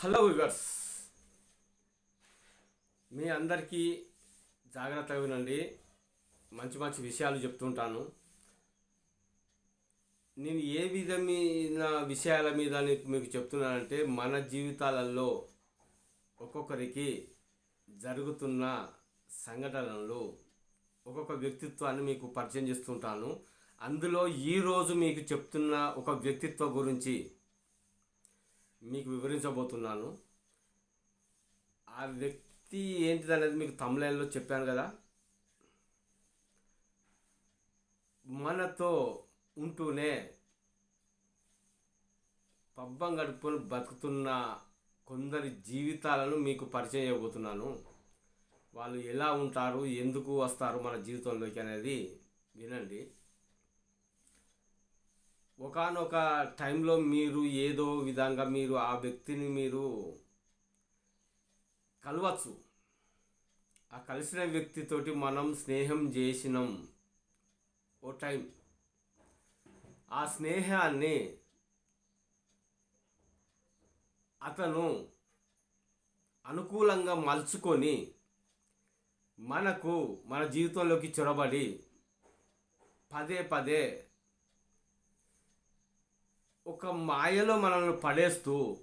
Hello viewers మీ అందరికీ జాగ్రత్తగా వినండి. మంచి మంచి విషయాలు చెప్తుంటాను. నేను ఏ విధమైన విషయాల మీద మీకు చెప్తున్నానంటే మన జీవితాలలో ఒక్కొక్కరికి జరుగుతున్న సంఘటనలు ఒక్కొక్క వ్యక్తిత్వాన్ని మీకు పరిచయం చేస్తుంటాను. అందులో ఈరోజు మీకు చెప్తున్న ఒక వ్యక్తిత్వ గురించి మీకు వివరించబోతున్నాను. ఆ వ్యక్తి ఏంటిదనేది మీకు తమిళంలో చెప్పాను కదా. మనతో ఉంటూనే పబ్బం గడుపుకొని బతుకుతున్న కొందరి జీవితాలను మీకు పరిచయం చేయబోతున్నాను. వాళ్ళు ఎలా ఉంటారు ఎందుకు వస్తారు మన జీవితంలోకి అనేది వినండి. ఒకానొక టైంలో మీరు ఏదో విధంగా మీరు ఆ వ్యక్తిని మీరు కలవచ్చు. ఆ కలిసిన వ్యక్తితోటి మనం స్నేహం చేసినాం. ఓ టైం. ఆ స్నేహాన్ని అతను అనుకూలంగా మలుచుకొని మనకు మన జీవితంలోకి చొరబడి పదే పదే ఒక మాయలో మనల్ని పడేస్తూ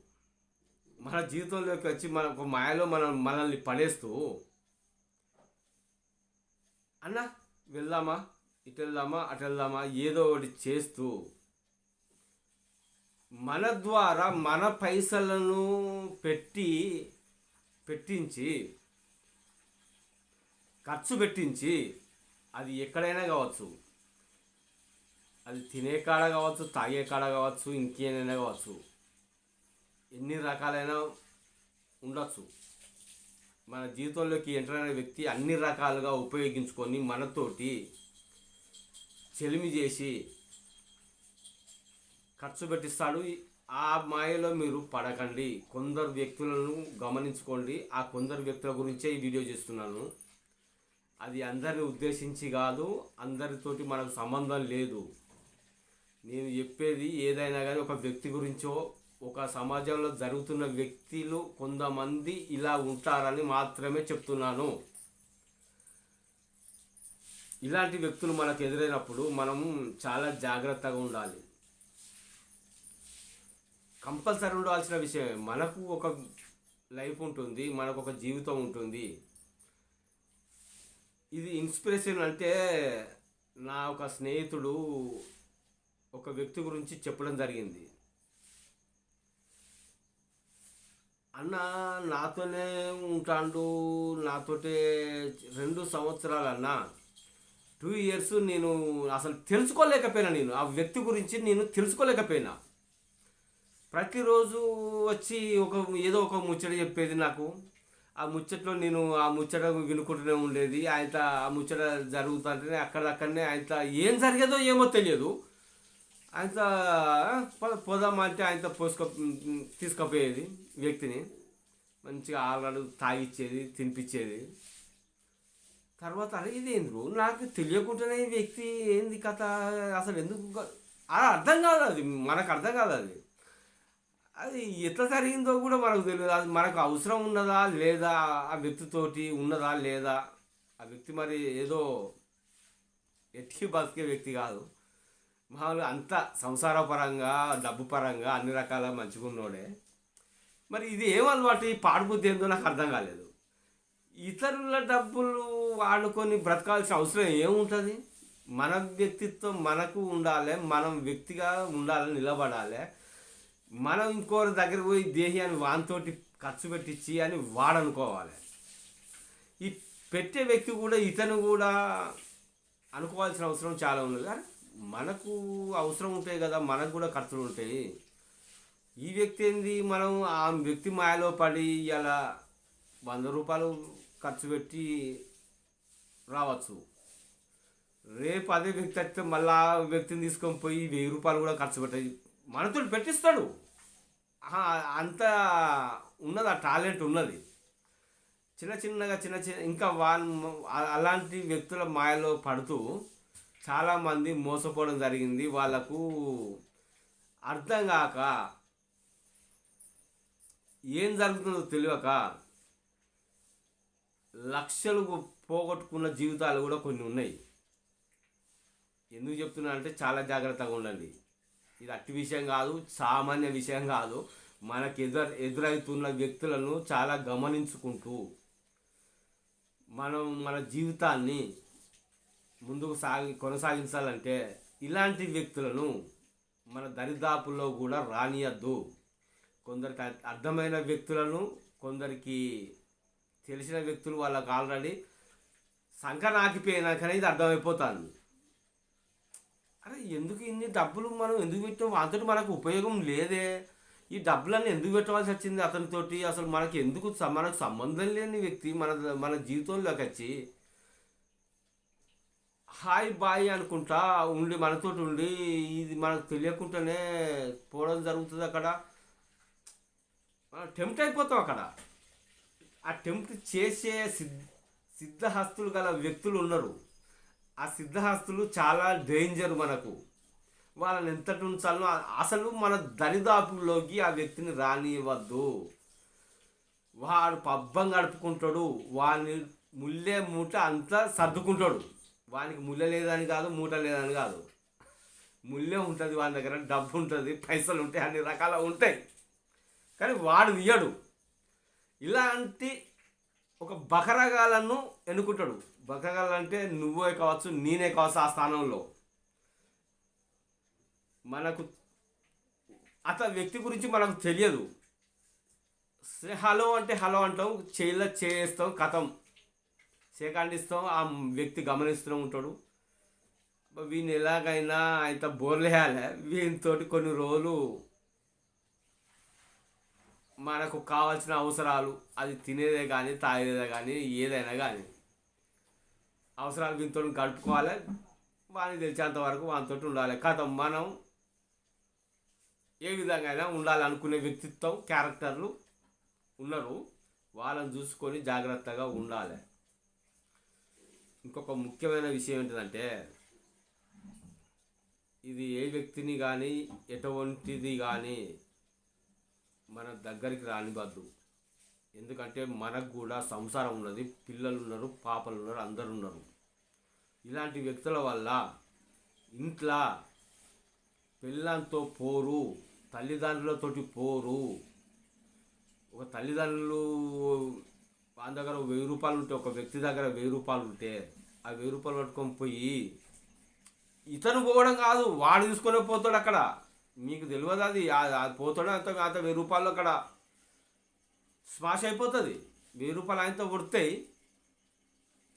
మన జీవితంలోకి వచ్చి మన ఒక మాయలో మనం మనల్ని పడేస్తూ అన్న వెళ్దామా? ఇటు వెళ్దామా? అటు వెళ్దామా? ఏదో ఒకటి చేస్తూ మన ద్వారా మన పైసలను పెట్టి పెట్టించి ఖర్చు పెట్టించి అది ఎక్కడైనా కావచ్చు. అది తినే కాడ కావచ్చు తాగే కాడ కావచ్చు ఇంకేనైనా కావచ్చు. ఎన్ని రకాలైన ఉండొచ్చు. మన జీవితంలోకి ఎంటర్ అయిన వ్యక్తి అన్ని రకాలుగా ఉపయోగించుకొని మనతోటి చెలిమి చేసి ఖర్చు పెట్టిస్తాడు. ఆ మాయలో మీరు పడకండి. కొందరు వ్యక్తులను గమనించుకోండి. ఆ కొందరు వ్యక్తుల గురించే ఈ వీడియో చేస్తున్నాను. అది అందరిని ఉద్దేశించి కాదు అందరితోటి మనకు సంబంధం లేదు. నేను చెప్పేది ఏదైనా కానీ ఒక వ్యక్తి గురించో ఒక సమాజంలో జరుగుతున్న వ్యక్తులు కొంతమంది ఇలా ఉంటారని మాత్రమే చెప్తున్నాను. ఇలాంటి వ్యక్తులు మనకు ఎదురైనప్పుడు మనం చాలా జాగ్రత్తగా ఉండాలి. కంపల్సరీ ఉండాల్సిన విషయమే. మనకు ఒక లైఫ్ ఉంటుంది మనకు ఒక జీవితం ఉంటుంది. ఇది ఇన్స్పిరేషన్ అంటే నా ఒక స్నేహితుడు ఒక వ్యక్తి గురించి చెప్పడం జరిగింది. అన్న నాతోనే ఉంటాడు నాతోటే రెండు సంవత్సరాలు అన్న టూ ఇయర్స్ నేను అసలు తెలుసుకోలేకపోయినా నేను. ఆ వ్యక్తి గురించి నేను తెలుసుకోలేకపోయినా. ప్రతిరోజు వచ్చి ఒక ఏదో ఒక ముచ్చట చెప్పేది నాకు. ఆ ముచ్చట్లో నేను ఆ ముచ్చట వినుకుంటూనే ఉండేది. ఆయన ఆ ముచ్చట జరుగుతుంటేనే అక్కడక్కడనే ఆయన ఏం జరిగేదో ఏమో తెలియదు. ఆయన పోదామా అంటే ఆయన పోసుకో తీసుకుపోయేది వ్యక్తిని. మంచిగా ఆల్రెడీ తాగిచ్చేది తినిపించేది తర్వాత అరే ఇదేంద్రు? నాకు తెలియకుండానే ఈ వ్యక్తి ఏంది కథ? అసలు ఎందుకు అలా అర్థం కాదు అది. మనకు అర్థం కాదు అది. అది ఎట్లా జరిగిందో కూడా మనకు తెలియదు. అది మనకు అవసరం ఉన్నదా లేదా? ఆ వ్యక్తితోటి ఉన్నదా లేదా? ఆ వ్యక్తి మరి ఏదో ఎట్టి బతికే వ్యక్తి కాదు. మామూలుగా అంత సంసార పరంగా డబ్బు పరంగా అన్ని రకాల మంచిగా ఉన్నోడే. మరి ఇది ఏం అలవాటు? ఈ పాడుబుద్ధి ఏందో నాకు అర్థం కాలేదు. ఇతరుల డబ్బులు వాడుకొని బ్రతకాల్సిన అవసరం ఏముంటుంది? మన వ్యక్తిత్వం మనకు ఉండాలి మనం వ్యక్తిగా ఉండాలి నిలబడాలి. మనం ఇంకోరి దగ్గర పోయి దేహాన్ని వాంతోటి వానితోటి ఖర్చు పెట్టించి అని వాడనుకోవాలి. ఈ పెట్టే వ్యక్తి కూడా ఇతను కూడా అనుకోవాల్సిన అవసరం చాలా ఉన్నది. కానీ మనకు అవసరం ఉంటాయి కదా మనకు కూడా ఖర్చులు ఉంటాయి. ఈ వ్యక్తి ఏంది? మనం ఆ వ్యక్తి మాయలో పడి ఇలా వంద రూపాయలు ఖర్చు పెట్టి రావచ్చు. రేపు అదే వ్యక్తి వస్తే మళ్ళీ ఆ వ్యక్తిని తీసుకొని పోయి వెయ్యి రూపాయలు కూడా ఖర్చు పెట్టాయి. మనతో పెట్టిస్తాడు. ఆహా, అంత ఉన్నది ఆ టాలెంట్ ఉన్నది. చిన్న చిన్నగా చిన్న చిన్న ఇంకా వాళ్ళు అలాంటి వ్యక్తుల మాయలో పడుతూ చాలామంది మోసపోవడం జరిగింది. వాళ్ళకు అర్థం కాక ఏం జరుగుతుందో తెలియక లక్షలు పోగొట్టుకున్న జీవితాలు కూడా కొన్ని ఉన్నాయి. ఎందుకు చెప్తున్నా అంటే చాలా జాగ్రత్తగా ఉండండి. ఇది అట్టి విషయం కాదు సామాన్య విషయం కాదు. మనకు ఎదురు ఎదురవుతున్న వ్యక్తులను చాలా గమనించుకుంటూ మనం మన జీవితాన్ని ముందుకు సాగి కొనసాగించాలంటే ఇలాంటి వ్యక్తులను మన దరిదాపుల్లో కూడా రానియద్దు. కొందరికి అర్థమైన వ్యక్తులను కొందరికి తెలిసిన వ్యక్తులు వాళ్ళకి ఆల్రెడీ సంకన ఆకిపోయినాకనే అనేది అర్థమైపోతుంది. అరే ఎందుకు ఇన్ని డబ్బులు మనం ఎందుకు పెట్టాం? అంతటి మనకు ఉపయోగం లేదే. ఈ డబ్బులన్నీ ఎందుకు పెట్టవలసి వచ్చింది అతనితోటి? అసలు మనకి ఎందుకు మనకు సంబంధం లేని వ్యక్తి మన మన జీవితంలోకి వచ్చి హాయ్ బాయ్ అనుకుంటా ఉండి మనతోటి ఉండి ఇది మనకు తెలియకుండానే పోవడం జరుగుతుంది అక్కడ. మనం టెంప్ట్ అయిపోతాం అక్కడ. ఆ టెంప్ట్ చేసే సిద్ధ సిద్ధహస్తులు గల వ్యక్తులు ఉన్నారు. ఆ సిద్ధహస్తులు చాలా డేంజర్ మనకు. వాళ్ళని ఎంతటి ఉంచాలో అసలు మన దరిదాపుల్లోకి ఆ వ్యక్తిని రానివ్వద్దు. వాడు పబ్బం గడుపుకుంటాడు వాని ముల్లే మూట అంతా సర్దుకుంటాడు. వానికి ముళ్ళ లేదని కాదు మూట లేదని కాదు. ముళ్ళే ఉంటుంది వాని దగ్గర డబ్బు ఉంటుంది పైసలు ఉంటాయి అన్ని రకాల ఉంటాయి. కానీ వాడు ఇయ్యడు. ఇలాంటి ఒక బకరగాలను ఎన్నుకుంటాడు. బకరగాలు అంటే నువ్వే కావచ్చు నేనే కావచ్చు ఆ స్థానంలో. మనకు అతని వ్యక్తి గురించి మనకు తెలియదు. సే- హలో అంటే హలో అంటాం చేయిలో చేస్తాం కథం. సేకాండిస్తాం ఆ వ్యక్తి గమనిస్తూనే ఉంటాడు. వీని ఎలాగైనా ఆయన బోర్లేయాలి. వీనితోటి కొన్ని రోజులు మనకు కావాల్సిన అవసరాలు అది తినేదే కానీ తాగేదే కానీ ఏదైనా కానీ అవసరాలు వీనితో గడుపుకోవాలి. వానికి తెలిసేంత వరకు వానితో ఉండాలి. కథ మనం ఏ విధంగా అయినా ఉండాలనుకునే వ్యక్తిత్వం క్యారెక్టర్లు ఉన్నారు. వాళ్ళని చూసుకొని జాగ్రత్తగా ఉండాలి. ఇంకొక ముఖ్యమైన విషయం ఏంటంటే ఇది ఏ వ్యక్తిని కానీ ఎటువంటిది కానీ మన దగ్గరికి రానివ్వద్దు. ఎందుకంటే మనకు కూడా సంసారం ఉన్నది పిల్లలు ఉన్నారు పాపలు ఉన్నారు అందరు ఉన్నారు. ఇలాంటి వ్యక్తుల వల్ల ఇంట్లో పిల్లలతో పోరు తల్లిదండ్రులతోటి పోరు ఒక తల్లిదండ్రులు వాళ్ళ దగ్గర వెయ్యి రూపాయలు ఉంటే ఒక వ్యక్తి దగ్గర వెయ్యి రూపాయలు ఉంటే ఆ వెయ్యి రూపాయలు పట్టుకొని పోయి ఇతను పోవడం కాదు వాడు తీసుకొని పోతాడు అక్కడ. మీకు తెలియదు అది అది పోతాడు అంత అంత వెయ్యి రూపాయలు అక్కడ స్మాష్ అయిపోతుంది. వెయ్యి రూపాయలు ఆయనతో కొడతాయి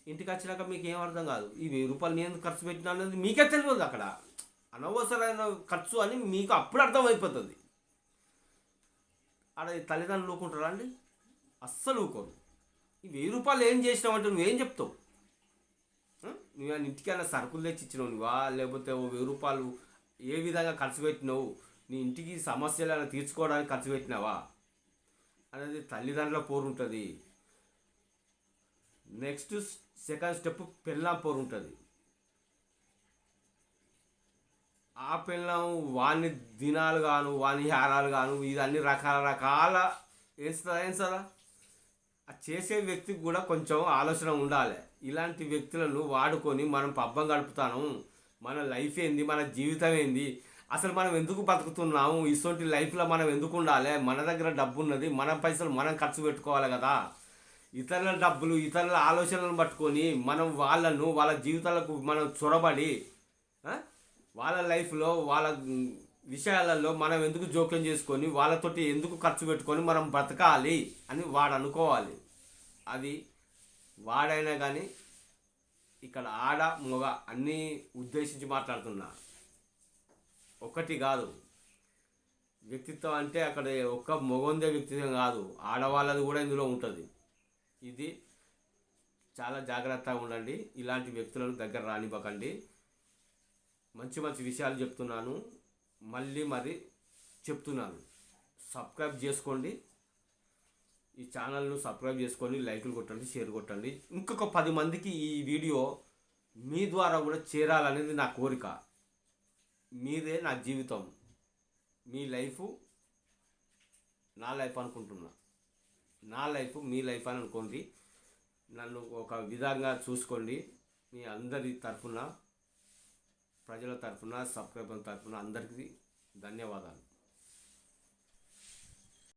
ఇంటికి వచ్చినాక మీకు ఏం అర్థం కాదు. ఈ వెయ్యి రూపాయలు నేను ఖర్చు పెట్టినా అనేది మీకే తెలియదు అక్కడ. అనవసరమైన ఖర్చు అని మీకు అప్పుడు అర్థం అయిపోతుంది అక్కడ తల్లిదండ్రులు ఊకుంటారా అండి? అస్సలు ఊకోరు. ఈ వెయ్యి రూపాయలు ఏం చేసినావంటే నువ్వేం చెప్తావు? నువ్వు ఆయన ఇంటికైనా సరుకులు తెచ్చి ఇచ్చినావు నువ్వా? లేకపోతే ఓ వెయ్యి రూపాయలు ఏ విధంగా ఖర్చు పెట్టినావు? నీ ఇంటికి సమస్యలు అయినా తీర్చుకోవడానికి ఖర్చు పెట్టినావా? అనేది తల్లిదండ్రుల పోరు ఉంటుంది. నెక్స్ట్ సెకండ్ స్టెప్ పెళ్ళాం పోరు ఉంటుంది. ఆ పెళ్ళం వాని దినాలు గాను వాని హారాలు గాను ఇది అన్ని రకాల రకాల వేస్తుందా ఏం ఆ చేసే వ్యక్తికి కూడా కొంచెం ఆలోచన ఉండాలి. ఇలాంటి వ్యక్తులను వాడుకొని మనం పబ్బం గడుపుతాను మన లైఫ్ ఏంది? మన జీవితం ఏంది? అసలు మనం ఎందుకు బతుకుతున్నాము? ఇటువంటి లైఫ్లో మనం ఎందుకు ఉండాలి? మన దగ్గర డబ్బు ఉన్నది మన పైసలు మనం ఖర్చు పెట్టుకోవాలి కదా. ఇతరుల డబ్బులు ఇతరుల ఆలోచనలను పట్టుకొని మనం వాళ్ళను వాళ్ళ జీవితాలకు మనం చొరబడి వాళ్ళ లైఫ్లో వాళ్ళ విషయాలలో మనం ఎందుకు జోక్యం చేసుకొని వాళ్ళతోటి ఎందుకు ఖర్చు పెట్టుకొని మనం బ్రతకాలి అని వాడు అనుకోవాలి. అది వాడైనా కానీ ఇక్కడ ఆడ మొగ అన్నీ ఉద్దేశించి మాట్లాడుతున్నా. ఒకటి కాదు. వ్యక్తిత్వం అంటే అక్కడ ఒక్క మొగందే వ్యక్తిత్వం కాదు. ఆడవాళ్ళది కూడా ఇందులో ఉంటుంది. ఇది చాలా జాగ్రత్తగా ఉండండి. ఇలాంటి వ్యక్తులను దగ్గర రానివ్వకండి. మంచి మంచి విషయాలు చెప్తున్నాను. మళ్ళీ మరి చెప్తున్నాను. సబ్స్క్రైబ్ చేసుకోండి. ఈ ఛానల్ను సబ్స్క్రైబ్ చేసుకొని లైకులు కొట్టండి షేర్ కొట్టండి. ఇంకొక పది మందికి ఈ వీడియో మీ ద్వారా కూడా చేరాలనేది నా కోరిక. మీదే నా జీవితం. మీ లైఫ్ నా లైఫ్ అనుకుంటున్నా. నా లైఫ్ మీ లైఫ్ అని అనుకోండి. నన్ను ఒక విధంగా చూసుకోండి. మీ అందరి తరఫున ప్రజల తరఫున సబ్స్క్రైబర్ తరఫున అందరికీ ధన్యవాదాలు.